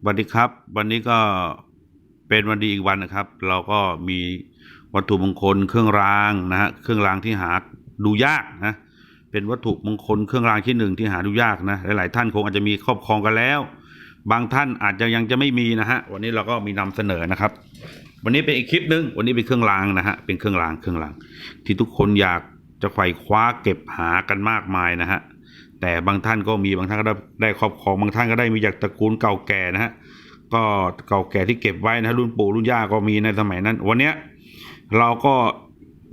สวัสดีครับ วันนี้ก็เป็นวันดีอีกวันนะครับ เราก็มีวัตถุมงคลเครื่องรางนะฮะเครื่องรางที่หาดูยากนะเป็นวัตถุมงคลเครื่องรางที่หนึ่งที่หาดูยากนะหลายๆท่านคงอาจจะมีครอบครองกันแล้ว บางท่านอาจจะยังจะไม่มีนะฮะวันนี้เราก็มีนำเสนอนะครับ วันนี้เป็นอีกคลิปหนึ่งวันนี้เป็นเครื่องรางนะฮะเป็นเครื่องรางเครื่องราง ที่ทุกคนอยากจะไขว่คว้าเก็บหากันมากมายนะฮะ แต่บางท่านก็มีบางท่านก็ได้ได้ครอบครองบางท่านก็ได้มีจากตระกูลเก่าแก่นะฮะก็เก่าแก่ที่เก็บไว้นะฮะรุ่นปู่รุ่นย่าก็มีในสมัยนั้น วันเนี้ยเราก็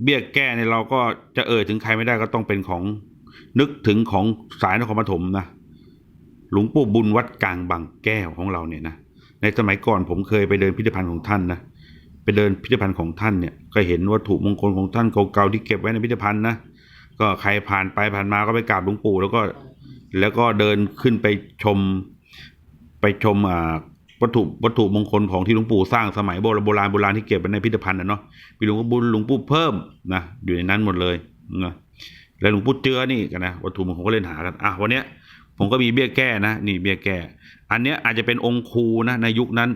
เบี้ยแก้เนี่ยเราก็จะเอ่ยถึงใครไม่ได้ก็ต้องเป็นของนึกถึงของสายนครปฐมนะหลวงปู่บุญวัดกลางบางแก้วของเราเนี่ยนะในสมัยก่อนผมเคยไปเดินพิพิธภัณฑ์ของท่านนะไปเดินพิพิธภัณฑ์ของท่านเนี่ยก็เห็นวัตถุมงคลของท่านเก่าๆที่เก็บไว้ในพิพิธภัณฑ์นะ ก็ใครผ่านไปผ่านมาก็ไปกราบหลวงปู่แล้วก็แล้วก็เดินขึ้นไปชมไปชมอ่าวัตถุวัตถุมงคลของที่หลวงปู่สร้างสมัยโบราณโบราณที่เก็บไว้ในพิพิธภัณฑ์นะเนาะมีหลวงปู่บุญหลวงปู่เพิ่มนะอยู่ในนั้นหมดเลยนะแล้วหลวงปู่เจือนี่กันนะวัตถุมงคลก็เล่นหากันอะวันเนี้ยผมก็มีเบี้ยแก้นะนี่เบี้ยแก้ อันเนี้ยอาจจะเป็นองค์ครูนะในยุคนั้น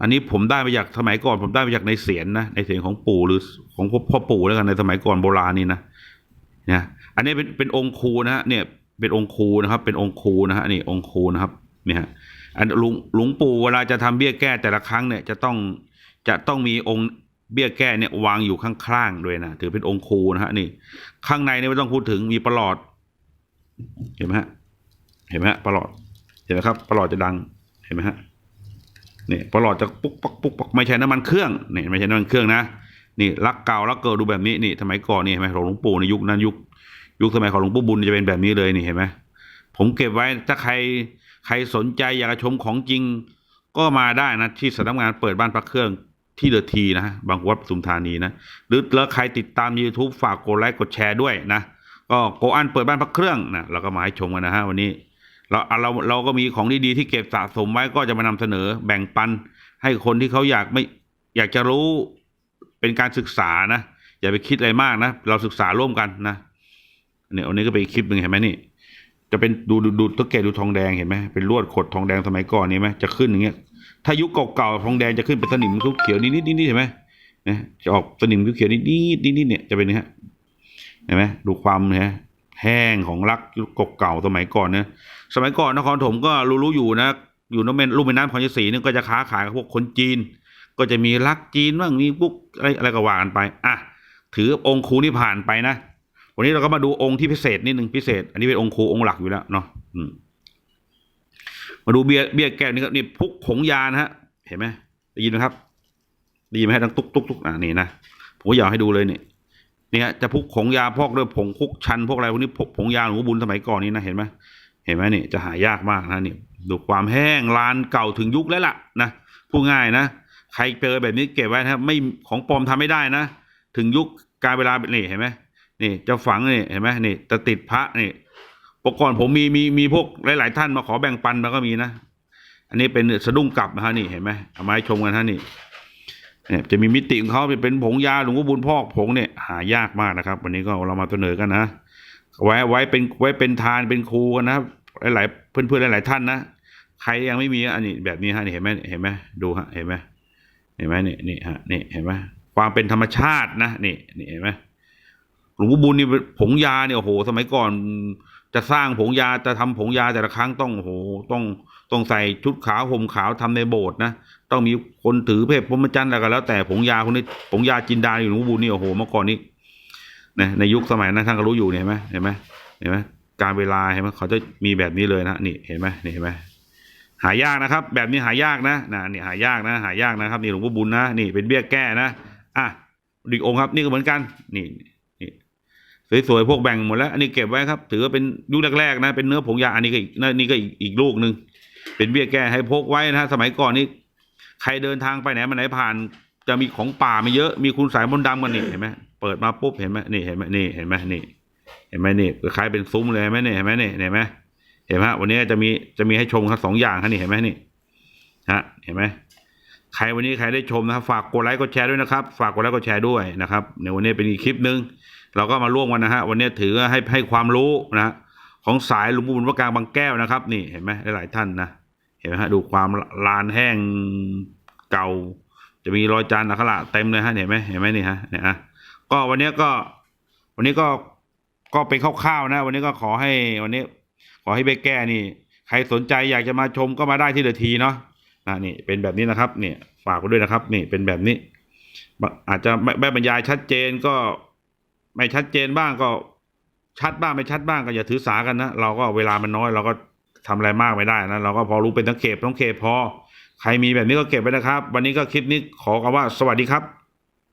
อันนี้ผมได้มาจากสมัยก่อน ผมได้มาจากในเสียนนะในเสียนของปู่หรือของพ่อปู่แล้วกันในสมัยก่อนโบราณนี่นะ นะอันนี้เป็นเป็นองค์ครูนะฮะเนี่ยเป็นองค์ครูนะครับ เป็นองค์ครูนะฮะนี่องค์ครูนะครับเนี่ยฮะอันหลวงหลวงปู่เวลาจะทำเบี้ยแก้แต่ละครั้งเนี่ยจะต้องจะต้องมีองค์เบี้ยแก้เนี่ยวางอยู่ข้างๆด้วยนะถือเป็นองค์ครูนะฮะนี่ ข้างในเนี่ยไม่ต้องพูดถึงมีประหลอด เห็นไหมฮะเห็นไหมฮะประหลอดเห็นไหมครับประหลอดจะดังเห็นไหมฮะนี่ประหลอดจะปุ๊กปักปุ๊กปักไม่ใช่น้ำมันเครื่องเนี่ยไม่ใช่น้ำมันเครื่องนะ นี่รักเก่ารักเกิดดูแบบนี้นี่สมัยก่อนนี่เห็นไหมของหลวงปู่ในยุคนั้นยุค ยุคสมัยของหลวงปู่บุญจะเป็นแบบนี้เลยนี่เห็นไหมผมเก็บไว้ถ้าใครใครสนใจอยากจะชมของจริง ก็มาได้นะที่สำนักงานเปิดบ้านพักเครื่องที่เดอะทีนะบางวัดปทุมธานีนะหรือแล้วใครติดตาม YouTube ฝากกดไลค์กดแชร์ด้วยนะก็โกอันเปิดบ้านพักเครื่องนะเราก็มาให้ชมกันนะฮะวันนี้เราเราเราก็มีของดีๆที่เก็บสะสมไว้ก็จะมานำเสนอแบ่งปันให้คนที่เขาอยากไม่อยากจะรู้ เป็นการศึกษานะ อย่าไปคิดอะไรมากนะ เราศึกษาร่วมกันนะเนี่ยอันนี้ก็เป็นอีกคลิปหนึ่งเห็นไหมนี่ จะเป็นดูดูดูตุ๊กแกดูทองแดงเห็นไหมเป็นลวดขดทองแดงสมัยก่อนนี่ไหมจะขึ้นอย่างเงี้ย ถ้ายุคเก่าๆทองแดงจะขึ้นเป็นสนิมเขียวนิดๆนิดๆเห็นไหมนะจะออกสนิมเขียวนิดๆนิดๆเนี่ยจะเป็นอย่างเงี้ยเห็นไหมดูความเนี่ยแห้งของรักยุคเก่าๆสมัยก่อนเนี่ยสมัยก่อนนครถมก็รู้ๆอยู่นะ อยู่น้ำเมนลูกแม่น้ำคองยศรีเนี่ยก็จะค้าขายกับพวกคนจีน ก็จะมีรักจีนบ้างมีพวกอะไรอะไรก็ว่ากันไปอะถือองค์ครูนี่ผ่านไปนะวันนี้เราก็มาดูองค์ที่พิเศษนิดหนึ่งพิเศษ อันนี้เป็นองค์ครูองค์หลักอยู่แล้วเนาะมาดูเบียร์เบียร์แก้วนี่ครับนี่พุกผงยานะฮะ เห็นไหมได้ยินไหมครับได้ยินไหมฮะดังตุกตุกตุกอ่านี่นะผมก็อยากให้ดูเลยนี่นี่ฮะจะพุกผงยาพอกด้วยผงคุกชันพวกอะไรพวกนี้ผงยาหลวงพ่บุญสมัยก่อนนี้นะเห็นไหมเห็นไหมนี่จะหายากมากนะนี่ดูความแห้งลานเก่าถึงยุคแล้วล่ะนะพูดง่ายนะ ใครเจอแบบนี้เก็บไว้นะครับ ไม่ของปลอมทำไม่ได้นะ ถึงยุคการเวลานี่เห็นไหมนี่จะฝังนี่เห็นไหมนี่จะติดพระนี่ปกก่อนผมมีมีมีพวกหลาย ๆ ท่านมาขอแบ่งปันมาก็มีนะ อันนี้เป็นสะดุ้งกลับนะฮะนี่เห็นไหมเอามาให้ชมกันฮะนี่เนี่ยจะมีมิติของเขาเป็นผงยาหลวงพ่อบุญพอกผงเนี่ยหายากมากนะครับ วันนี้ก็เรามาเสนอกันนะไว้ไว้เป็นไว้เป็นทานเป็นครูกันนะครับหลายๆเพื่อนๆหลาย ๆ ท่านนะใครยังไม่มีอันนี้แบบนี้ฮะนี่เห็นไหมเห็นไหมดูฮะเห็นไหม ห็นไหมนี่นี่ฮะนี่เห็นไหมความเป็นธรรมชาตินะนี่นี่เห็นไหมหลวงพ่อบุญนี่ผงยาเนี่ยโอ้โห สมัยก่อนจะสร้างผงยาจะทำผงยาแต่ละครั้งต้องโอ้โหต้องต้องใส่ชุดขาวห่มขาวทำในโบสถ์นะต้องมีคนถือเพศพรมจรรย์อะไรก็แล้ว แต่ผงยาคนนี้ผงยาจินดาอยู่หลวงพ่อบุญนี่โอ้โหเมื่อก่อนนี้นะในยุคสมัยนั้นท่านก็รู้อยู่เห็นไหมเห็นไหมเห็นไหมการเวลาเห็นไหมเขาจะมีแบบนี้เลยนะนี่เห็นไหมนี่เห็นไหม หายากนะครับ แบบนี้หายากนะนะนี่หายากนะหายากนะครับนี่หลวงพ่อบุญนะนี่เป็นเบี้ยแก้นะอะดีกองค์ครับนี่ก็เหมือนกันนี่นี่สวยๆพวกแบ่งหมดแล้ว อันนี้เก็บไว้ครับ ถือว่าเป็นยุคแรกๆนะเป็นเนื้อผงยาอันนี้ก็อีกนี่ก็อีกอีกลูกหนึ่งเป็นเบี้ยแก้ให้พกไว้นะสมัยก่อนนี่ใครเดินทางไปไหนมาไหนผ่าน จะมีของป่ามาเยอะมีคุณสายมนต์ดำกันนี่เห็นไหมเปิดมาปุ๊บเห็นไหมนี่เห็นไหมนี่เห็นไหมนี่เห็นไหมนี่คล้ายเป็นซุ้มเลยเห็นไหมนี่เห็นไหมนี่เห็นไหม เห็นไหมวันนี้จะมีจะมีให้ชมครับสองอย่างครับนี่เห็นไหมนี่ฮะเห็นไหมใครวันนี้ใครได้ชมนะครับฝากกดไลค์กดแชร์ด้วยนะครับฝากกดไลค์กดแชร์ด้วยนะครับในวันนี้เป็นอีกคลิปหนึ่งเราก็มาร่วมกันนะฮะวันนี้ถือให้ให้ความรู้นะของสายหลวงปู่บุญพระกลางบางแก้วนะครับ นี่เห็นไหมหลายๆท่านนะเห็นไหมฮะดูความลานแห้งเก่า จะมีรอยจานอักขระเต็มเลยฮะเห็นไหมเห็นไหมนี่ฮะเนี่ยฮะก็วันนี้ก็วันนี้ก็ก็เป็นคร่าวๆนะ วันนี้ก็ขอให้วันนี้ ขอให้ไปแก้นี่ ใครสนใจอยากจะมาชมก็มาได้ที่เดอะทีเนาะนะนี่เป็นแบบนี้นะครับเนี่ยฝากไว้ด้วยนะครับ นี่เป็นแบบนี้ อาจจะไม่ไม่บรรยายชัดเจนก็ไม่ชัดเจนบ้างก็ชัดบ้างไม่ชัดบ้างก็อย่าถือสากันนะเราก็เวลามันน้อย เราก็ทำอะไรมากไม่ได้นะเราก็พอรู้เป็นทั้งเขตต้องเขตพอ ใครมีแบบนี้ก็เก็บไว้นะครับ วันนี้ก็คลิปนี้ขอคำว่าสวัสดีครับ